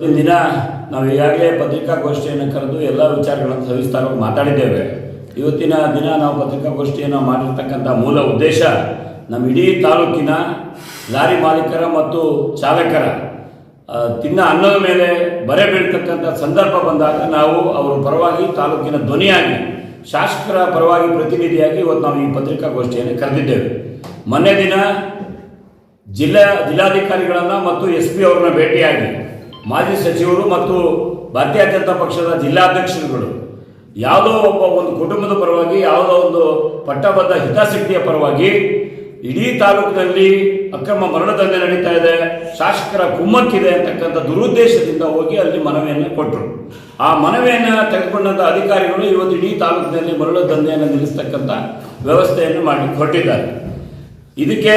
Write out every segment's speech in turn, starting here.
ದಿನ ನಾವು ಈಗಾಗಲೇ ಪತ್ರಿಕಾಗೋಷ್ಠಿಯನ್ನು ಕರೆದು ಎಲ್ಲ ವಿಚಾರಗಳನ್ನು ಸವಿಸ್ತಾರವಾಗಿ ಮಾತಾಡಿದ್ದೇವೆ. ಇವತ್ತಿನ ದಿನ ನಾವು ಪತ್ರಿಕಾಗೋಷ್ಠಿಯನ್ನು ಮಾಡಿರ್ತಕ್ಕಂಥ ಮೂಲ ಉದ್ದೇಶ ನಮ್ಮ ಇಡೀ ತಾಲೂಕಿನ ಲಾರಿ ಮಾಲೀಕರ ಮತ್ತು ಚಾಲಕರ ತಿನ್ನ ಅನ್ನದ ಮೇಲೆ ಬರೆ ಬೀಳ್ತಕ್ಕಂಥ ಸಂದರ್ಭ ಬಂದಾಗ ನಾವು ಅವರ ಪರವಾಗಿ ತಾಲೂಕಿನ ಧ್ವನಿಯಾಗಿ, ಶಾಸಕರ ಪರವಾಗಿ ಪ್ರತಿನಿಧಿಯಾಗಿ ಇವತ್ತು ನಾವು ಈ ಪತ್ರಿಕಾಗೋಷ್ಠಿಯನ್ನು ಕರೆದಿದ್ದೇವೆ. ಮೊನ್ನೆ ದಿನ ಜಿಲ್ಲಾ ಜಿಲ್ಲಾಧಿಕಾರಿಗಳನ್ನು ಮತ್ತು ಎಸ್ ಪಿ ಅವ್ರನ್ನ ಭೇಟಿಯಾಗಿ ಮಾಜಿ ಸಚಿವರು ಮತ್ತು ಭಾರತೀಯ ಜನತಾ ಪಕ್ಷದ ಜಿಲ್ಲಾಧ್ಯಕ್ಷರುಗಳು ಯಾವುದೋ ಒಬ್ಬ ಒಂದು ಕುಟುಂಬದ ಪರವಾಗಿ, ಯಾವುದೋ ಒಂದು ಪಟ್ಟಬದ್ಧ ಹಿತಾಸಕ್ತಿಯ ಪರವಾಗಿ ಇಡೀ ತಾಲೂಕಿನಲ್ಲಿ ಅಕ್ರಮ ಮರಣದಂಧೆ ನಡೀತಾ ಇದೆ, ಶಾಸಕರ ಕುಮ್ಮಕ್ಕಿದೆ ಅಂತಕ್ಕಂಥ ದುರುದ್ದೇಶದಿಂದ ಹೋಗಿ ಅಲ್ಲಿ ಮನವಿಯನ್ನು ಕೊಟ್ಟರು ಆ ಮನವಿಯನ್ನು ತೆಗೆದುಕೊಂಡಂಥ ಅಧಿಕಾರಿಗಳು ಇವತ್ತು ಇಡೀ ತಾಲೂಕಿನಲ್ಲಿ ಮರಳ ದಂಧೆಯನ್ನು ನಿಲ್ಲಿಸ್ತಕ್ಕಂಥ ವ್ಯವಸ್ಥೆಯನ್ನು ಮಾಡಿ ಕೊಟ್ಟಿದ್ದಾರೆ. ಇದಕ್ಕೆ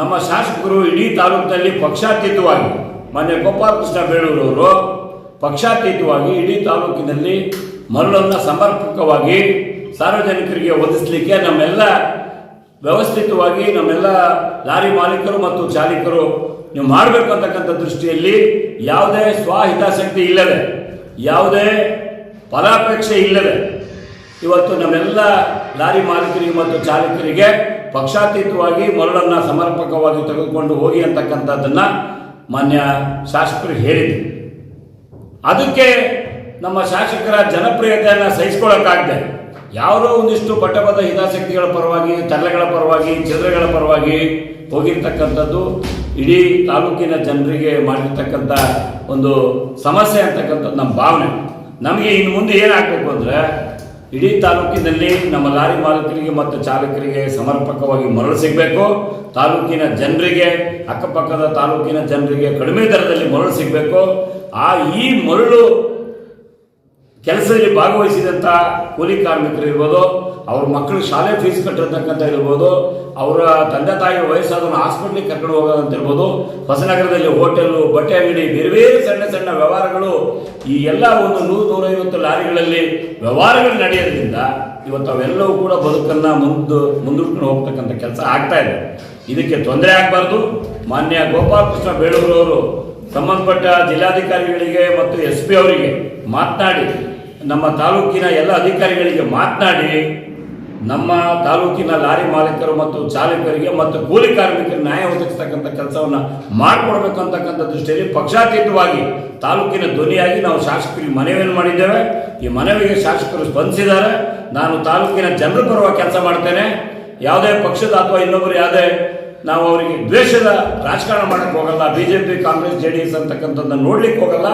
ನಮ್ಮ ಶಾಸಕರು ಇಡೀ ತಾಲೂಕಿನಲ್ಲಿ ಪಕ್ಷಾತೀತವಾಗಿ ಮಾನ್ಯ ಗೋಪಾಲಕೃಷ್ಣ ಬೇಳೂರವರು ಪಕ್ಷಾತೀತವಾಗಿ ಇಡೀ ತಾಲೂಕಿನಲ್ಲಿ ಮರಳನ್ನು ಸಮರ್ಪಕವಾಗಿ ಸಾರ್ವಜನಿಕರಿಗೆ ಒದಗಿಸಲಿಕ್ಕೆ ನಮ್ಮೆಲ್ಲ ವ್ಯವಸ್ಥಿತವಾಗಿ ನಮ್ಮೆಲ್ಲ ಲಾರಿ ಮಾಲೀಕರು ಮತ್ತು ಚಾಲಕರು ನೀವು ಮಾಡಬೇಕು ಅಂತಕ್ಕಂಥ ದೃಷ್ಟಿಯಲ್ಲಿ ಯಾವುದೇ ಸ್ವಹಿತಾಸಕ್ತಿ ಇಲ್ಲದೆ, ಯಾವುದೇ ಫಲಾಪೇಕ್ಷೆ ಇಲ್ಲದೆ ಇವತ್ತು ನಮ್ಮೆಲ್ಲ ಲಾರಿ ಮಾಲೀಕರಿಗೆ ಮತ್ತು ಚಾಲಕರಿಗೆ ಪಕ್ಷಾತೀತವಾಗಿ ಮರಳನ್ನು ಸಮರ್ಪಕವಾಗಿ ತೆಗೆದುಕೊಂಡು ಹೋಗಿ ಅಂತಕ್ಕಂಥದ್ದನ್ನು ಮಾನ್ಯ ಶಾಸಕರು ಹೇಳಿದರು. ಅದಕ್ಕೆ ನಮ್ಮ ಶಾಸಕರ ಜನಪ್ರಿಯತೆಯನ್ನು ಸಹಿಸ್ಕೊಳ್ಳೋಕ್ಕಾಗದೆ ಯಾವುದೋ ಒಂದಿಷ್ಟು ಪಟ್ಟಬದ್ಧ ಹಿತಾಸಕ್ತಿಗಳ ಪರವಾಗಿ, ತರಲೆಗಳ ಪರವಾಗಿ ಚಿಲ್ಲರೆಗಳ ಪರವಾಗಿ ಹೋಗಿರ್ತಕ್ಕಂಥದ್ದು ಇಡೀ ತಾಲೂಕಿನ ಜನರಿಗೆ ಮಾಡಿರ್ತಕ್ಕಂಥ ಒಂದು ಸಮಸ್ಯೆ ಅಂತಕ್ಕಂಥದ್ದು ನಮ್ಮ ಭಾವನೆ. ನಮಗೆ ಇನ್ನು ಮುಂದೆ ಏನಾಗಬೇಕು ಅಂದರೆ ಇಡೀ ತಾಲೂಕಿನಲ್ಲಿ ನಮ್ಮ ಲಾರಿ ಮಾಲೀಕರಿಗೆ ಮತ್ತು ಚಾಲಕರಿಗೆ ಸಮರ್ಪಕವಾಗಿ ಮರಳು ಸಿಗಬೇಕು. ತಾಲೂಕಿನ ಜನರಿಗೆ, ಅಕ್ಕಪಕ್ಕದ ತಾಲೂಕಿನ ಜನರಿಗೆ ಕಡಿಮೆ ದರದಲ್ಲಿ ಮರಳು ಸಿಗಬೇಕು. ಆ ಈ ಮರಳು ಕೆಲಸದಲ್ಲಿ ಭಾಗವಹಿಸಿದಂಥ ಕೂಲಿ ಕಾರ್ಮಿಕರು ಇರ್ಬೋದು ಅವ್ರ ಮಕ್ಕಳು ಶಾಲೆ ಫೀಸ್ ಕಟ್ಟಿರ್ತಕ್ಕಂಥ ಇರ್ಬೋದು, ಅವರ ತಂದೆ ತಾಯಿ ವಯಸ್ಸಾದವನ್ನ ಹಾಸ್ಪಿಟ್ಲಿಗೆ ಕರ್ಕೊಂಡು ಹೋಗೋದಂತ ಇರ್ಬೋದು, ಹೊಸನಗರದಲ್ಲಿ ಹೋಟೆಲು ಬಟ್ಟೆ ಅಂಗಡಿ, ಬೇರೆ ಬೇರೆ ಸಣ್ಣ ಸಣ್ಣ ವ್ಯವಹಾರಗಳು ಈ ಎಲ್ಲ ಒಂದು ನೂರು, ನೂರೈವತ್ತು ಲಾರಿಗಳಲ್ಲಿ ವ್ಯವಹಾರಗಳು ನಡೆಯೋದ್ರಿಂದ ಇವತ್ತು ಅವೆಲ್ಲವೂ ಕೂಡ ಬದುಕನ್ನು ಮುಂದೆ, ಮುಂದೂಡ್ಕೊಂಡು ಹೋಗ್ತಕ್ಕಂಥ ಕೆಲಸ ಆಗ್ತಾ ಇದೆ. ಇದಕ್ಕೆ ತೊಂದರೆ ಆಗಬಾರ್ದು. ಮಾನ್ಯ ಗೋಪಾಲಕೃಷ್ಣ ಬೇಳೂರವರು ಸಂಬಂಧಪಟ್ಟ ಜಿಲ್ಲಾಧಿಕಾರಿಗಳಿಗೆ ಮತ್ತು ಎಸ್ ಪಿ ಅವರಿಗೆ ಮಾತನಾಡಿ, ನಮ್ಮ ತಾಲೂಕಿನ ಎಲ್ಲ ಅಧಿಕಾರಿಗಳಿಗೆ ಮಾತನಾಡಿ, ನಮ್ಮ ತಾಲೂಕಿನ ಲಾರಿ ಮಾಲೀಕರು ಮತ್ತು ಚಾಲಕರಿಗೆ ಮತ್ತು ಕೂಲಿ ಕಾರ್ಮಿಕರಿಗೆ ನ್ಯಾಯ ಒದಗಿಸ್ತಕ್ಕಂಥ ಕೆಲಸವನ್ನು ಮಾಡಿಕೊಡ್ಬೇಕು ಅಂತಕ್ಕಂಥ ದೃಷ್ಟಿಯಲ್ಲಿ ಪಕ್ಷಾತೀತವಾಗಿ ತಾಲೂಕಿನ ಧ್ವನಿಯಾಗಿ ನಾವು ಶಾಸಕರಿಗೆ ಮನವಿಯನ್ನು ಮಾಡಿದ್ದೇವೆ. ಈ ಮನವಿಗೆ ಶಾಸಕರು ಸ್ಪಂದಿಸಿದ್ದಾರೆ. ನಾನು ತಾಲೂಕಿನ ಜನರ ಪರವಾಗಿ ಕೆಲಸ ಮಾಡ್ತೇನೆ. ಯಾವುದೇ ಪಕ್ಷದ ಅಥವಾ ಇನ್ನೊಬ್ಬರು ಯಾವುದೇ ನಾವು ಅವರಿಗೆ ದ್ವೇಷದ ರಾಜಕಾರಣ ಮಾಡಕ್ಕೆ ಹೋಗಲ್ಲ B J P Congress, J D S ಅಂತಕ್ಕಂಥದ್ದನ್ನು ನೋಡ್ಲಿಕ್ಕೆ ಹೋಗಲ್ಲ.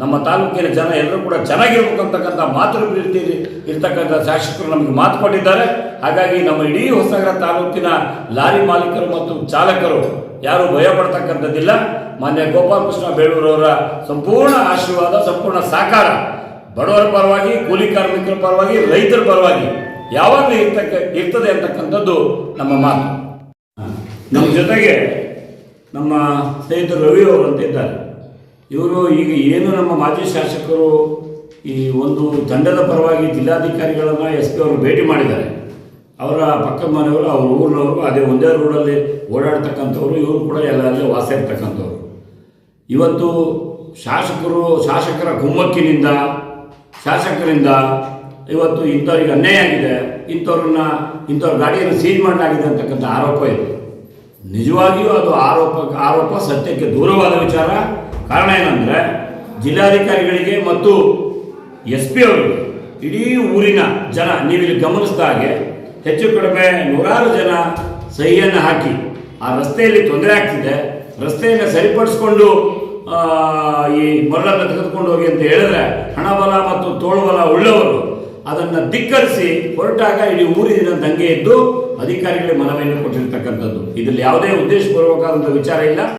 ನಮ್ಮ ತಾಲೂಕಿನ ಜನ ಎಲ್ಲರೂ ಕೂಡ ಚೆನ್ನಾಗಿರ್ಬೇಕು ಅಂತಕ್ಕಂಥ ಮಾತೃ ಪ್ರೀತಿ ಇರ್ತಕ್ಕಂಥ ಶಾಸಕರು ನಮಗೆ ಮಾತು ಕೊಟ್ಟಿದ್ದಾರೆ. ಹಾಗಾಗಿ ನಮ್ಮ ಇಡೀ ಹೊಸನಗರ ತಾಲೂಕಿನ ಲಾರಿ ಮಾಲೀಕರು ಮತ್ತು ಚಾಲಕರು ಯಾರು ಭಯ ಪಡ್ತಕ್ಕಂಥದ್ದಿಲ್ಲ. ಮಾನ್ಯ ಗೋಪಾಲಕೃಷ್ಣ ಬೇಳೂರವರ ಸಂಪೂರ್ಣ ಆಶೀರ್ವಾದ, ಸಂಪೂರ್ಣ ಸಾಕಾರ ಬಡವರ ಪರವಾಗಿ, ಕೂಲಿ ಕಾರ್ಮಿಕರ ಪರವಾಗಿ, ರೈತರ ಪರವಾಗಿ ಯಾವಾಗಲೂ ಇರ್ತಕ್ಕ, ಇರ್ತದೆ ಅಂತಕ್ಕಂಥದ್ದು ನಮ್ಮ ಮಾತು. ನಮ್ಮ ಜೊತೆಗೆ ನಮ್ಮ ಸ್ನೇಹಿತರು ರವಿ ಅವರು ಅಂತ ಇದ್ದಾರೆ. ಇವರು ಈಗ ಏನು ನಮ್ಮ ಮಾಜಿ ಶಾಸಕರು ಈ ಒಂದು ತಂಡದ ಪರವಾಗಿ ಜಿಲ್ಲಾಧಿಕಾರಿಗಳನ್ನು ಎಸ್ ಪಿ ಅವರು ಭೇಟಿ ಮಾಡಿದ್ದಾರೆ. ಅವರ ಪಕ್ಕದ ಮನೆಯವರು, ಅವ್ರ ಊರಿನವರು, ಅದೇ ಒಂದೇ ರೋಡಲ್ಲಿ ಓಡಾಡ್ತಕ್ಕಂಥವ್ರು, ಇವರು ಕೂಡ ಎಲ್ಲ ವಾಸ ಇರ್ತಕ್ಕಂಥವ್ರು. ಇವತ್ತು ಶಾಸಕರು, ಶಾಸಕರ ಗುಮ್ಮಕ್ಕಿನಿಂದ, ಶಾಸಕರಿಂದ ಇವತ್ತು ಇಂಥವ್ರಿಗೆ ಅನ್ಯಾಯ ಆಗಿದೆ. ಇಂಥವ್ರನ್ನ, ಇಂಥವ್ರ ಗಾಡಿಯನ್ನು ಸೀಲ್ ಮಾಡಲಾಗಿದೆ ಅಂತಕ್ಕಂಥ ಆರೋಪ ಇದೆ. ನಿಜವಾಗಿಯೂ ಅದು ಆರೋಪ ಆರೋಪ ಸತ್ಯಕ್ಕೆ ದೂರವಾದ ವಿಚಾರ. ಕಾರಣ ಏನಂದರೆ, ಜಿಲ್ಲಾಧಿಕಾರಿಗಳಿಗೆ ಮತ್ತು ಎಸ್ ಪಿ ಅವರಿಗೆ ಇಡೀ ಊರಿನ ಜನ, ನೀವಿಲ್ಲಿ ಗಮನಿಸಿದ ಹಾಗೆ ಹೆಚ್ಚು ಕಡಿಮೆ ನೂರಾರು ಜನ ಸಹಿಯನ್ನು ಹಾಕಿ ಆ ರಸ್ತೆಯಲ್ಲಿ ತೊಂದರೆ ಆಗ್ತಿದೆ. ರಸ್ತೆಯನ್ನು ಸರಿಪಡಿಸ್ಕೊಂಡು ಈ ಮರಳನ್ನು ತೆಗೆದುಕೊಂಡು ಹೋಗಿ ಅಂತ ಹೇಳಿದ್ರೆ, ಹಣಬಲ ಮತ್ತು ತೋಳುಬಲ ಉಳ್ಳವರು ಅದನ್ನು ಧಿಕ್ಕರಿಸಿ ಹೊರಟಾಗ ಇಡೀ ಊರಿನ ದಂಗೆ ಎದ್ದು ಅಧಿಕಾರಿಗಳಿಗೆ ಮನವಿಯನ್ನು ಕೊಟ್ಟಿರ್ತಕ್ಕಂಥದ್ದು. ಇದರಲ್ಲಿ ಯಾವುದೇ ಉದ್ದೇಶಪೂರ್ವಕವಾದಂಥ ವಿಚಾರ ಇಲ್ಲ.